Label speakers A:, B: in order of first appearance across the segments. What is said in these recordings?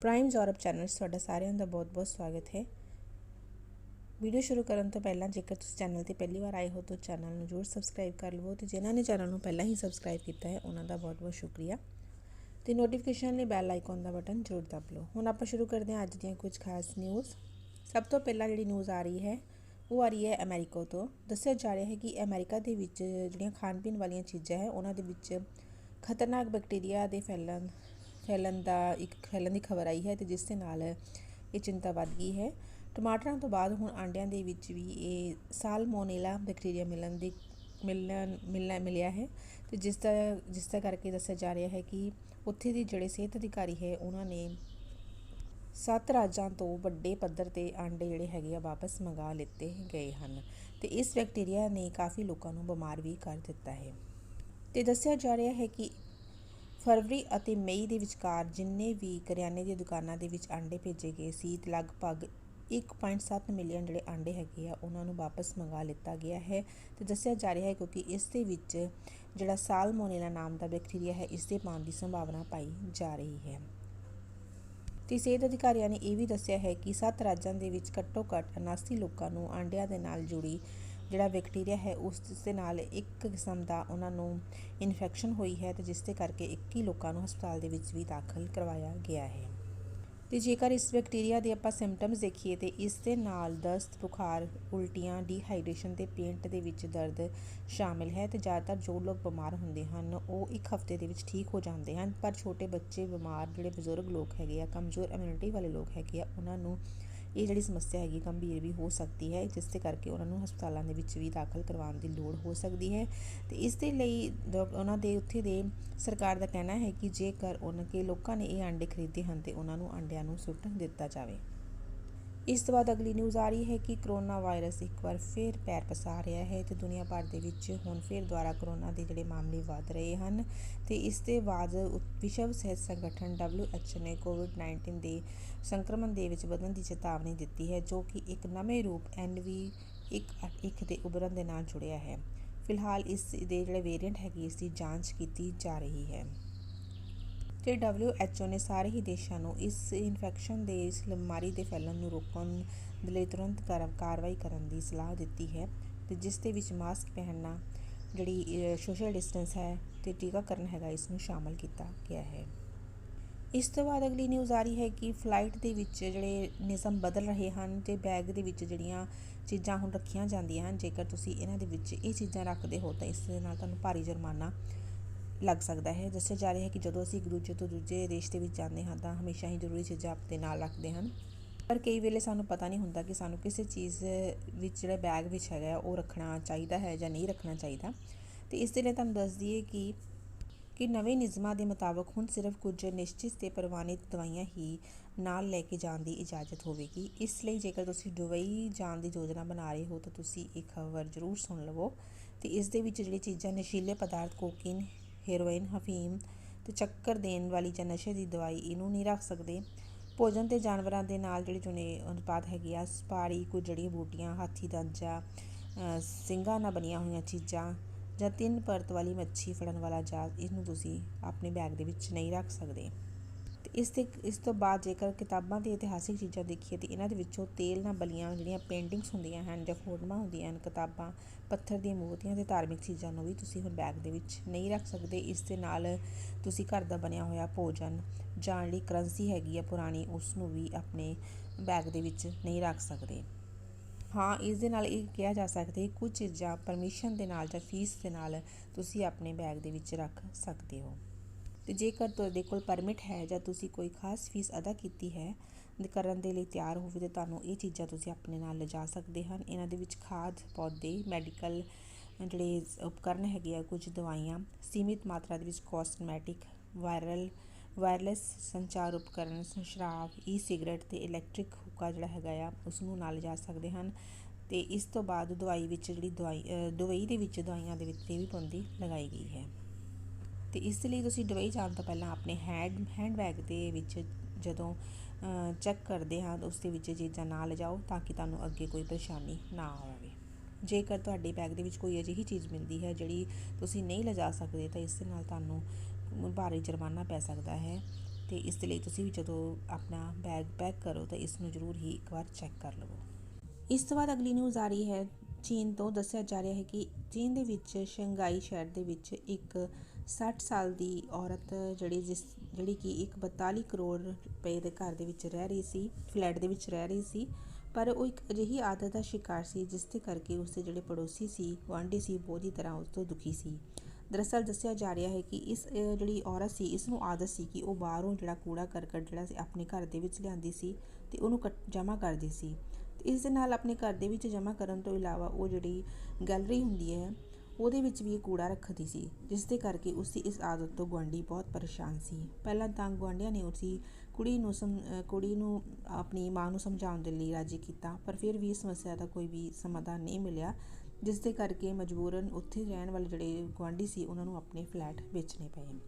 A: Prime Europe channel 'ਚ ਤੁਹਾਡਾ ਸਾਰਿਆਂ ਦਾ ਬਹੁਤ-ਬਹੁਤ ਸਵਾਗਤ ਹੈ। ਵੀਡੀਓ ਸ਼ੁਰੂ ਕਰਨ ਤੋਂ ਪਹਿਲਾਂ, ਜੇਕਰ ਤੁਸੀਂ ਚੈਨਲ ਤੇ ਪਹਿਲੀ ਵਾਰ ਆਏ ਹੋ, ਤਾਂ ਚੈਨਲ ਨੂੰ ਜ਼ਰੂਰ ਸਬਸਕ੍ਰਾਈਬ ਕਰ ਲਵੋ ਤੇ ਜਿਨ੍ਹਾਂ ਨੇ ਚੈਨਲ ਨੂੰ ਪਹਿਲਾਂ ਹੀ ਸਬਸਕ੍ਰਾਈਬ ਕੀਤਾ ਹੈ, ਉਹਨਾਂ ਦਾ ਬਹੁਤ-ਬਹੁਤ ਸ਼ੁਕਰੀਆ। ਤੇ ਨੋਟੀਫਿਕੇਸ਼ਨ ਲਈ ਬੈਲ ਆਈਕਨ ਦਾ ਬਟਨ ਜ਼ਰੂਰ ਦਬ ਲਓ। ਹੁਣ ਆਪਾਂ ਸ਼ੁਰੂ ਕਰਦੇ ਹਾਂ ਅੱਜ ਦੀਆਂ ਕੁਝ ਖਾਸ ਨਿਊਜ਼ ਸਭ ਤੋਂ ਪਹਿਲਾਂ ਜਿਹੜੀ ਨਿਊਜ਼ ਆ ਰਹੀ ਹੈ, ਉਹ ਆ ਰਹੀ ਹੈ ਅਮਰੀਕਾ ਤੋਂ। ਦੱਸਿਆ ਜਾ ਰਿਹਾ ਹੈ ਕਿ ਅਮਰੀਕਾ ਦੇ ਵਿੱਚ ਜਿਹੜੀਆਂ ਖਾਣ ਪੀਣ ਵਾਲੀਆਂ ਚੀਜ਼ਾਂ ਹੈ, ਉਹਨਾਂ ਦੇ ਵਿੱਚ ਖਤਰਨਾਕ ਬੈਕਟੀਰੀਆ ਦੇ ਫੈਲਣ ਫੈਲਣ ਦਾ ਇੱਕ ਫੈਲਣ ਦੀ ਖਬਰ ਆਈ ਹੈ ਤੇ ਜਿਸ ਦੇ ਨਾਲ ਇਹ ਚਿੰਤਾ ਵੱਧ ਗਈ ਹੈ। ਟਮਾਟਰਾਂ ਤੋਂ ਬਾਅਦ ਹੁਣ ਆਂਡਿਆਂ ਦੇ ਵਿੱਚ ਵੀ ਇਹ ਸਾਲਮੋਨੇਲਾ ਬੈਕਟੀਰੀਆ ਮਿਲਣ ਦੀ ਮਿਲਣ, ਮਿਲਣਾ, ਮਿਲਿਆ ਹੈ ਤੇ ਜਿਸ ਦਾ ਜਿਸ ਦਾ ਕਰਕੇ ਦੱਸਿਆ ਜਾ ਰਿਹਾ ਹੈ ਕਿ ਉੱਥੇ ਦੇ ਜਿਹੜੇ ਸਿਹਤ ਅਧਿਕਾਰੀ ਹੈ, ਉਹਨਾਂ ਨੇ ਸੱਤ ਰਾਜਾਂ ਤੋਂ ਵੱਡੇ ਪੱਧਰ ਤੇ ਆਂਡੇ ਜਿਹੜੇ ਹੈਗੇ ਆ, ਵਾਪਸ ਮੰਗਾ ਲਿੱਤੇ ਗਏ ਹਨ ਤੇ ਇਸ ਬੈਕਟੀਰੀਆ ਨੇ ਕਾਫੀ ਲੋਕਾਂ ਨੂੰ ਬਿਮਾਰ ਵੀ ਕਰ ਦਿੱਤਾ ਹੈ। ਤੇ ਦੱਸਿਆ ਜਾ ਰਿਹਾ ਹੈ ਕਿ ਫਰਵਰੀ ਅਤੇ ਮਈ ਦੇ ਵਿਚਕਾਰ ਜਿੰਨੇ ਵੀ ਕਰਿਆਨੇ ਦੀਆਂ ਦੁਕਾਨਾਂ ਦੇ ਵਿੱਚ ਆਂਡੇ ਭੇਜੇ ਗਏ ਸੀ, ਤੇ ਲਗਭਗ 1.7 ਮਿਲੀਅਨ ਜਿਹੜੇ ਆਂਡੇ ਹੈਗੇ ਆ, ਉਹਨਾਂ ਨੂੰ ਵਾਪਸ ਮੰਗਾ ਲਿੱਤਾ ਗਿਆ ਹੈ। ਤੇ ਦੱਸਿਆ ਜਾ ਰਿਹਾ ਹੈ ਕਿਉਂਕਿ ਇਸ ਦੇ ਵਿੱਚ ਜਿਹੜਾ ਸਾਲਮੋਨੇਲਾ ਨਾਮ ਦਾ ਬੈਕਟੀਰੀਆ ਹੈ, ਇਸ ਦੇ ਪਾਉਣ ਦੀ ਸੰਭਾਵਨਾ ਪਾਈ ਜਾ ਰਹੀ ਹੈ। ਤੇ ਸਿਹਤ ਅਧਿਕਾਰੀਆਂ ਨੇ ਇਹ ਵੀ ਦੱਸਿਆ ਹੈ ਕਿ ਸੱਤ ਰਾਜਾਂ ਦੇ ਵਿੱਚ ਘੱਟੋ-ਘੱਟ 79 ਲੋਕਾਂ ਨੂੰ ਆਂਡਿਆਂ ਦੇ ਨਾਲ ਜੁੜੀ ਜਿਹੜਾ ਬੈਕਟੀਰੀਆ ਹੈ, ਉਸ ਦੇ ਨਾਲ ਇੱਕ ਕਿਸਮ ਦਾ ਉਹਨਾਂ ਨੂੰ ਇਨਫੈਕਸ਼ਨ ਹੋਈ ਹੈ ਤੇ ਜਿਸ ਦੇ ਕਰਕੇ 21 ਲੋਕਾਂ ਨੂੰ ਹਸਪਤਾਲ ਦੇ ਵਿੱਚ ਵੀ ਦਾਖਲ ਕਰਵਾਇਆ ਗਿਆ ਹੈ। ਤੇ ਜੇਕਰ ਇਸ ਬੈਕਟੀਰੀਆ ਦੇ ਆਪਾਂ ਸਿੰਪਟਮਸ ਦੇਖੀਏ ਤੇ ਇਸ ਦੇ ਨਾਲ ਦਸਤ, ਬੁਖਾਰ, ਉਲਟੀਆਂ ਡੀਹਾਈਡਰੇਸ਼ਨ ਤੇ ਪੇਟ ਦੇ ਵਿੱਚ ਦਰਦ ਸ਼ਾਮਿਲ ਹੈ ਤੇ ਜ਼ਿਆਦਾਤਰ ਜੋ ਲੋਕ ਬਿਮਾਰ ਹੁੰਦੇ ਹਨ, ਉਹ ਇੱਕ ਹਫ਼ਤੇ ਦੇ ਵਿੱਚ ਠੀਕ ਹੋ ਜਾਂਦੇ ਹਨ। ਪਰ ਛੋਟੇ ਬੱਚੇ, ਬਿਮਾਰ ਜਿਹੜੇ ਬਜ਼ੁਰਗ ਲੋਕ ਹੈਗੇ ਆ, ਕਮਜ਼ੋਰ ਇਮਿਊਨਿਟੀ ਵਾਲੇ ਲੋਕ ਹੈਗੇ ਆ, ਉਹਨਾਂ ਨੂੰ ਇਹ ਜਿਹੜੀ ਸਮੱਸਿਆ ਹੈਗੀ ਗੰਭੀਰ ਵੀ ਹੋ ਸਕਦੀ ਹੈ, ਜਿਸ ਦੇ ਕਰਕੇ ਉਹਨਾਂ ਨੂੰ ਹਸਪਤਾਲਾਂ ਦੇ ਵਿੱਚ ਵੀ ਦਾਖਲ ਕਰਵਾਉਣ ਦੀ ਲੋੜ ਹੋ ਸਕਦੀ ਹੈ। ਤੇ ਇਸ ਦੇ ਲਈ ਉਹਨਾਂ ਦੇ ਉੱਥੇ ਦੇ ਸਰਕਾਰ ਦਾ ਕਹਿਣਾ ਹੈ ਕਿ ਜੇਕਰ ਉਹਨਾਂ, ਕੇ ਲੋਕਾਂ ਨੇ ਇਹ ਆਂਡੇ ਖਰੀਦੇ ਹਨ, ਤੇ ਉਹਨਾਂ ਨੂੰ ਆਂਡਿਆਂ ਨੂੰ ਸੁੱਟ ਦਿੱਤਾ ਜਾਵੇ। ਇਸ ਤੋਂ ਬਾਅਦ ਅਗਲੀ ਨਿਊਜ਼ ਆ ਰਹੀ ਹੈ ਕਿ ਕਰੋਨਾ ਵਾਇਰਸ ਇੱਕ ਵਾਰ ਫਿਰ ਪੈਰ ਪਸਾਰ ਰਿਹਾ ਹੈ ਤੇ ਦੁਨੀਆ ਭਰ ਦੇ ਵਿੱਚ ਹੁਣ ਫਿਰ ਦੁਆਰਾ ਕਰੋਨਾ ਦੇ ਜਿਹੜੇ ਮਾਮਲੇ ਵਧ ਰਹੇ ਹਨ ਤੇ ਇਸ ਦੇ ਬਾਅਦ ਵਿਸ਼ਵ ਸਿਹਤ ਸੰਗਠਨ WHO ਨੇ ਕੋਵਿਡ-19 ਦੇ ਸੰਕਰਮਣ ਦੇ ਵਿੱਚ ਵਧਣ ਦੀ ਚੇਤਾਵਨੀ ਦਿੱਤੀ ਹੈ, ਜੋ ਕਿ ਇੱਕ ਨਵੇਂ ਰੂਪ NV181 ਦੇ ਉਭਰਨ ਦੇ ਨਾਲ ਜੁੜਿਆ ਹੈ। ਫਿਲਹਾਲ ਇਸ ਦੇ ਜਿਹੜੇ ਵੇਰੀਐਂਟ ਹੈਗੀ, ਇਸ ਦੀ ਜਾਂਚ ਕੀਤੀ ਜਾ ਰਹੀ ਹੈ। ਤੇ WHO ਨੇ ਸਾਰੇ ਹੀ ਦੇਸ਼ਾਂ ਨੂੰ ਇਸ ਇਨਫੈਕਸ਼ਨ ਦੇ, ਇਸ ਬਿਮਾਰੀ ਦੇ ਫੈਲਣ ਨੂੰ ਰੋਕਣ ਦੇ ਲਈ ਤੁਰੰਤ ਕਾਰਵਾਈ ਕਰਨ ਦੀ ਸਲਾਹ ਦਿੱਤੀ ਹੈ ਤੇ ਜਿਸ ਦੇ ਵਿੱਚ ਮਾਸਕ ਪਹਿਨਣਾ, ਜਿਹੜੀ ਸੋਸ਼ਲ ਡਿਸਟੈਂਸ ਹੈ ਤੇ ਟੀਕਾਕਰਨ ਹੈਗਾ, ਇਸ ਨੂੰ ਸ਼ਾਮਲ ਕੀਤਾ ਗਿਆ ਹੈ। ਇਸ ਤੋਂ ਬਾਅਦ ਅਗਲੀ ਨਿਊਜ਼ ਆ ਰਹੀ ਹੈ ਕਿ ਫਲਾਈਟ ਦੇ ਵਿੱਚ ਜਿਹੜੇ ਨਿਯਮ ਬਦਲ ਰਹੇ ਹਨ ਤੇ ਬੈਗ ਦੇ ਵਿੱਚ ਜਿਹੜੀਆਂ ਚੀਜ਼ਾਂ ਹੁਣ ਰੱਖੀਆਂ ਜਾਂਦੀਆਂ ਹਨ, ਜੇਕਰ ਤੁਸੀਂ ਇਹਨਾਂ ਦੇ ਵਿੱਚ ਇਹ ਚੀਜ਼ਾਂ ਰੱਖਦੇ ਹੋ ਤਾਂ ਇਸ ਦੇ ਨਾਲ ਤੁਹਾਨੂੰ ਭਾਰੀ ਜੁਰਮਾਨਾ ਲੱਗ ਸਕਦਾ ਹੈ। ਦੱਸਿਆ ਜਾ ਰਿਹਾ ਹੈ ਕਿ ਜਦੋਂ ਅਸੀਂ ਇੱਕ ਦੂਜੇ ਤੋਂ ਦੂਜੇ ਦੇਸ਼ ਦੇ ਵਿੱਚ ਜਾਂਦੇ ਹਾਂ, ਤਾਂ ਹਮੇਸ਼ਾ ਹੀ ਜ਼ਰੂਰੀ ਚੀਜ਼ਾਂ ਆਪਣੇ ਨਾਲ ਰੱਖਦੇ ਹਨ। ਪਰ ਕਈ ਵੇਲੇ ਸਾਨੂੰ ਪਤਾ ਨਹੀਂ ਹੁੰਦਾ ਕਿ ਸਾਨੂੰ ਕਿਸੇ ਚੀਜ਼ ਵਿੱਚ ਜਿਹੜਾ ਬੈਗ ਵਿੱਚ ਹੈਗਾ, ਉਹ ਰੱਖਣਾ ਚਾਹੀਦਾ ਹੈ ਜਾਂ ਨਹੀਂ ਰੱਖਣਾ ਚਾਹੀਦਾ। ਤੇ ਇਸ ਦੇ ਲਈ ਤੁਹਾਨੂੰ ਦੱਸ ਦਈਏ ਕਿ ਕਿ ਨਵੇਂ ਨਿਯਮਾਂ ਦੇ ਮੁਤਾਬਕ ਹੁਣ ਸਿਰਫ ਕੁਝ ਨਿਸ਼ਚਿਤ ਤੇ ਪ੍ਰਵਾਨਿਤ ਦਵਾਈਆਂ ਹੀ ਨਾਲ ਲੈ ਕੇ ਜਾਣ ਦੀ ਇਜਾਜ਼ਤ ਹੋਵੇਗੀ। ਇਸ ਲਈ ਜੇਕਰ ਤੁਸੀਂ ਦੁਬਈ ਜਾਣ ਦੀ ਯੋਜਨਾ ਬਣਾ ਰਹੇ ਹੋ, ਤਾਂ ਤੁਸੀਂ ਇਹ ਖਬਰ ਜ਼ਰੂਰ ਸੁਣ ਲਵੋ। ਤੇ ਇਸ ਦੇ ਵਿੱਚ ਜਿਹੜੀ ਚੀਜ਼ਾਂ ਨਸ਼ੀਲੇ ਪਦਾਰਥ ਕੋਕੀਨ ਹੈਰੋਇਨ, ਹਫੀਮ ਤੇ ਚੱਕਰ ਦੇਣ ਵਾਲੀ ਜਾਂ ਨਸ਼ੇ ਦੀ ਦਵਾਈ ਇਹਨੂੰ ਨਹੀਂ ਰੱਖ ਸਕਦੇ। ਭੋਜਨ ਤੇ ਜਾਨਵਰਾਂ ਦੇ ਨਾਲ ਜਿਹੜੇ ਚੁਣੇ ਉਤਪਾਦ ਹੈਗੇ ਆ, ਸਪਾਰੀ ਕੁਝ ਜੜੀਆਂ ਬੂਟੀਆਂ, ਹਾਥੀ, ਦੰਜਾ ਸਿੰਘਾਂ ਨਾਲ ਬਣੀਆਂ ਹੋਈਆਂ ਚੀਜ਼ਾਂ ਜਾਂ ਤਿੰਨ ਪਰਤ ਵਾਲੀ ਮੱਛੀ ਫੜਨ ਵਾਲਾ ਜਾਲ, ਇਹਨੂੰ ਤੁਸੀਂ ਆਪਣੇ ਬੈਗ ਦੇ ਵਿੱਚ ਨਹੀਂ ਰੱਖ ਸਕਦੇ। ਤੇ ਇਸ ਦੇ, ਇਸ ਤੋਂ ਬਾਅਦ ਜੇਕਰ ਕਿਤਾਬਾਂ ਦੀ ਇਤਿਹਾਸਿਕ ਚੀਜ਼ਾਂ ਦੇਖੀਏ ਤੇ ਇਹਨਾਂ ਦੇ ਵਿੱਚੋਂ ਤੇਲ ਨਾਲ ਬਲੀਆਂ ਜਿਹੜੀਆਂ ਪੇਂਟਿੰਗਸ ਹੁੰਦੀਆਂ ਹਨ ਜਾਂ ਫੋਟੋਆਂ ਹੁੰਦੀਆਂ ਹਨ, ਕਿਤਾਬਾਂ, ਪੱਥਰ ਦੀਆਂ ਮੂਰਤੀਆਂ ਤੇ ਧਾਰਮਿਕ ਚੀਜ਼ਾਂ ਨੂੰ ਵੀ ਤੁਸੀਂ ਹੁਣ ਬੈਗ ਦੇ ਵਿੱਚ ਨਹੀਂ ਰੱਖ ਸਕਦੇ। ਇਸ ਦੇ ਨਾਲ ਤੁਸੀਂ ਘਰ ਦਾ ਬਣਿਆ ਹੋਇਆ ਭੋਜਨ ਜਾਂ ਜਿਹੜੀ ਕਰੰਸੀ ਹੈਗੀ ਆ ਪੁਰਾਣੀ ਉਸ ਨੂੰ ਵੀ ਆਪਣੇ ਬੈਗ ਦੇ ਵਿੱਚ ਨਹੀਂ ਰੱਖ ਸਕਦੇ। ਹਾਂ, ਇਸ ਦੇ ਨਾਲ ਇਹ ਕਿਹਾ ਜਾ ਸਕਦਾ ਹੈ, ਕੁਝ ਚੀਜ਼ਾਂ ਪਰਮਿਸ਼ਨ ਦੇ ਨਾਲ ਜਾਂ ਫੀਸ ਦੇ ਨਾਲ ਤੁਸੀਂ ਆਪਣੇ ਬੈਗ ਦੇ ਵਿੱਚ ਰੱਖ ਸਕਦੇ ਹੋ। ਤੇ ਜੇਕਰ ਤੁਹਾਡੇ ਕੋਲ ਪਰਮਿਟ ਹੈ ਜਾਂ ਤੁਸੀਂ ਕੋਈ ਖਾਸ ਫੀਸ ਅਦਾ ਕੀਤੀ ਹੈ ਕਰਨ ਦੇ ਲਈ ਤਿਆਰ ਹੋਵੇ ਤਾਂ ਤੁਹਾਨੂੰ ਇਹ ਚੀਜ਼ਾਂ ਤੁਸੀਂ ਆਪਣੇ ਨਾਲ ਲਿਜਾ ਸਕਦੇ ਹਨ। ਇਹਨਾਂ ਦੇ ਵਿੱਚ ਖਾਦ, ਪੌਦੇ, ਮੈਡੀਕਲ ਜਿਹੜੇ ਉਪਕਰਨ ਹੈਗੇ ਆ, ਕੁਝ ਦਵਾਈਆਂ, ਸੀਮਿਤ ਮਾਤਰਾ ਦੇ ਵਿੱਚ ਕਾਸਮੈਟਿਕ, ਵਾਇਰਲ, ਵਾਇਰਲੈਸ ਸੰਚਾਰ ਉਪਕਰਨ, ਸ਼ਰਾਬ ਈ ਸਿਗਰਟ ਤੇ ਇਲੈਕਟ੍ਰਿਕ ਹੁੱਕਾ ਜਿਹੜਾ ਹੈਗਾ ਆ ਉਸ ਨੂੰ ਨਾਲ ਲਿਜਾ ਸਕਦੇ ਹਨ। ਤੇ ਇਸ ਤੋਂ ਬਾਅਦ ਦਵਾਈ ਵਿੱਚ ਜਿਹੜੀ ਦਵਾਈ ਦਵਾਈ ਦੇ ਵਿੱਚ ਦਵਾਈਆਂ ਦੇ ਵਿੱਚ ਇਹ ਵੀ ਪਾਬੰਦੀ ਲਗਾਈ ਗਈ ਹੈ। ਤੇ ਇਸ ਲਈ ਤੁਸੀਂ ਦੁਬਈ ਜਾਣ ਤੋਂ ਪਹਿਲਾਂ ਆਪਣੇ ਹੈਂਡ ਹੈਂਡ ਬੈਗ ਦੇ ਵਿੱਚ ਜਦੋਂ ਚੈੱਕ ਕਰਦੇ ਹਾਂ ਉਸ ਦੇ ਵਿੱਚ ਚੀਜ਼ਾਂ ਨਾ ਲਿਜਾਓ ਤਾਂ ਕਿ ਤੁਹਾਨੂੰ ਅੱਗੇ ਕੋਈ ਪਰੇਸ਼ਾਨੀ ਨਾ ਆਵੇ। ਜੇਕਰ ਤੁਹਾਡੇ ਬੈਗ ਦੇ ਵਿੱਚ ਕੋਈ ਅਜਿਹੀ ਚੀਜ਼ ਮਿਲਦੀ ਹੈ ਜਿਹੜੀ ਤੁਸੀਂ ਨਹੀਂ ਲਿਜਾ ਸਕਦੇ, ਤਾਂ ਇਸ ਦੇ ਨਾਲ ਤੁਹਾਨੂੰ ਭਾਰੀ ਜੁਰਮਾਨਾ ਪੈ ਸਕਦਾ ਹੈ ਤੇ ਇਸ ਦੇ ਲਈ ਤੁਸੀਂ ਵੀ ਜਦੋਂ ਆਪਣਾ ਬੈਗ ਪੈਕ ਕਰੋ, ਤਾਂ ਇਸ ਨੂੰ ਜ਼ਰੂਰ ਹੀ ਇੱਕ ਵਾਰ ਚੈੱਕ ਕਰ ਲਵੋ। ਇਸ ਤੋਂ ਬਾਅਦ ਅਗਲੀ ਨਿਊਜ਼ ਆ ਰਹੀ ਹੈ, ਚੀਨ ਤੋਂ ਦੱਸਿਆ ਜਾ ਰਿਹਾ ਹੈ ਕਿ ਚੀਨ ਦੇ ਵਿੱਚ ਸ਼ੰਘਾਈ ਸ਼ਹਿਰ ਦੇ ਵਿੱਚ ਇੱਕ ਸੱਠ ਸਾਲ ਦੀ ਔਰਤ ਜਿਹੜੀ ਜਿਸ, ਜਿਹੜੀ ਕਿ ਇੱਕ 42 ਕਰੋੜ ਰੁਪਏ ਦੇ ਘਰ ਦੇ ਵਿੱਚ ਰਹਿ ਰਹੀ ਸੀ, ਫਲੈਟ ਦੇ ਵਿੱਚ ਰਹਿ ਰਹੀ ਸੀ, ਪਰ ਉਹ ਇੱਕ ਅਜਿਹੀ ਆਦਤ ਦਾ ਸ਼ਿਕਾਰ ਸੀ ਜਿਸ ਦੇ ਕਰਕੇ ਉਸਦੇ ਜਿਹੜੇ ਪੜੋਸੀ ਸੀ, ਗੁਆਂਢੀ ਸੀ ਬਹੁਤ ਹੀ ਤਰ੍ਹਾਂ ਉਸ ਤੋਂ ਦੁਖੀ ਸੀ। ਦਰਅਸਲ ਦੱਸਿਆ ਜਾ ਰਿਹਾ ਹੈ ਕਿ ਇਸ ਜਿਹੜੀ ਔਰਤ ਸੀ ਇਸ ਨੂੰ ਆਦਤ ਸੀ ਕਿ ਉਹ ਬਾਹਰੋਂ ਜਿਹੜਾ ਕੂੜਾ ਕਰਕਟ ਜਿਹੜਾ ਸੀ ਆਪਣੇ ਘਰ ਦੇ ਵਿੱਚ ਲਿਆਂਦੀ ਸੀ ਤੇ ਉਹਨੂੰ ਜਮ੍ਹਾਂ ਕਰਦੀ ਸੀ। ਤੇ ਇਸ ਦੇ ਨਾਲ ਆਪਣੇ ਘਰ ਦੇ ਵਿੱਚ ਜਮ੍ਹਾਂ ਕਰਨ ਤੋਂ ਇਲਾਵਾ ਉਹ ਜਿਹੜੀ ਗੈਲਰੀ ਹੁੰਦੀ ਹੈ ਉਹਦੇ ਵਿੱਚ ਵੀ ਇਹ ਕੂੜਾ ਰੱਖਦੀ ਸੀ ਜਿਸ ਦੇ ਕਰਕੇ ਉਸ ਦੀ ਇਸ ਆਦਤ ਤੋਂ ਗੁਆਂਢੀ ਬਹੁਤ ਪਰੇਸ਼ਾਨ ਸੀ। ਪਹਿਲਾਂ ਤਾਂ ਗੁਆਂਢੀਆਂ ਨੇ ਉਸ ਕੁੜੀ ਨੂੰ ਸਮ ਕੁੜੀ ਨੂੰ ਆਪਣੀ ਮਾਂ ਨੂੰ ਸਮਝਾਉਣ ਦੇ ਲਈ ਰਾਜੀ ਕੀਤਾ, ਪਰ ਫਿਰ ਵੀ ਇਸ ਸਮੱਸਿਆ ਦਾ ਕੋਈ ਵੀ ਸਮਾਧਾਨ ਨਹੀਂ ਮਿਲਿਆ ਜਿਸ ਦੇ ਕਰਕੇ ਮਜਬੂਰਨ ਉੱਥੇ ਰਹਿਣ ਵਾਲੇ ਜਿਹੜੇ ਗੁਆਂਢੀ ਸੀ, ਉਹਨਾਂ ਨੂੰ ਆਪਣੇ ਫਲੈਟ ਵੇਚਣੇ ਪਏ।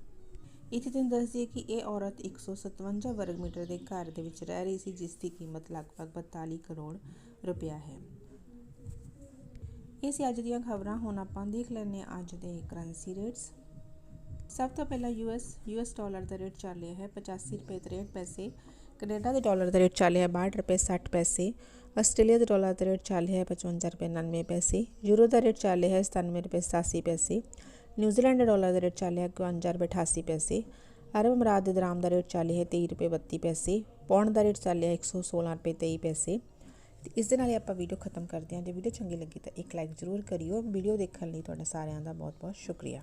A: ਇੱਥੇ ਤੁਹਾਨੂੰ ਦੱਸ ਦਈਏ ਕਿ ਇਹ ਔਰਤ 157 ਵਰਗ ਮੀਟਰ ਦੇ ਘਰ ਦੇ ਵਿੱਚ ਰਹਿ ਰਹੀ ਸੀ, ਜਿਸ ਦੀ ਕੀਮਤ ਲਗਭਗ 42 ਕਰੋੜ ਰੁਪਇਆ ਹੈ। ਇਹ ਸੀ ਅੱਜ ਦੀਆਂ ਖਬਰਾਂ, ਹੁਣ ਆਪਾਂ ਦੇਖ ਲੈਂਦੇ ਹਾਂ ਅੱਜ ਦੇ ਕਰੰਸੀ ਰੇਟਸ ਸਭ ਤੋਂ ਪਹਿਲਾਂ ਯੂਐਸ ਯੂਐਸ ਡਾਲਰ ਦਾ ਰੇਟ ਚੱਲ ਰਿਹਾ ਹੈ 85 ਰੁਪਏ 63 ਪੈਸੇ, ਕੈਨੇਡਾ ਦੇ ਡਾਲਰ ਦਾ ਰੇਟ ਚੱਲ ਰਿਹਾ ਹੈ 62 ਰੁਪਏ 60 ਪੈਸੇ, ਆਸਟ੍ਰੇਲੀਆ ਦੇ ਡਾਲਰ ਦਾ ਰੇਟ ਚੱਲ ਰਿਹਾ ਹੈ 55 ਰੁਪਏ 99 ਪੈਸੇ, ਯੂਰੋ ਦਾ ਰੇਟ ਚੱਲ ਰਿਹਾ ਹੈ 97 ਰੁਪਏ 87 ਪੈਸੇ ਨਿਊਜ਼ੀਲੈਂਡ ਦੇ ਡਾਲਰ ਦਾ ਰੇਟ ਚੱਲ ਰਿਹਾ ਹੈ 51 ਰੁਪਏ 88 ਪੈਸੇ, ਅਰਬ ਅਮਰਾਤ ਦੇ ਦਰਾਮ ਦਾ ਰੇਟ ਚੱਲ ਰਿਹਾ ਹੈ 23 ਰੁਪਏ 32 ਪੈਸੇ, ਪੌਂਡ ਦਾ ਰੇਟ ਚੱਲ ਰਿਹਾ ਹੈ 116 ਰੁਪਏ 23 ਪੈਸੇ ਤੇ ਇਸ ਦੇ ਨਾਲ ਹੀ ਆਪਾਂ ਵੀਡੀਓ ਖਤਮ ਕਰਦੇ ਹਾਂ। ਜੇ ਵੀਡੀਓ ਚੰਗੀ ਲੱਗੀ ਤਾਂ ਇੱਕ ਲਾਈਕ ਜ਼ਰੂਰ ਕਰਿਓ। ਵੀਡੀਓ ਦੇਖਣ ਲਈ ਤੁਹਾਡਾ ਸਾਰਿਆਂ ਦਾ ਬਹੁਤ ਬਹੁਤ ਸ਼ੁਕਰੀਆ।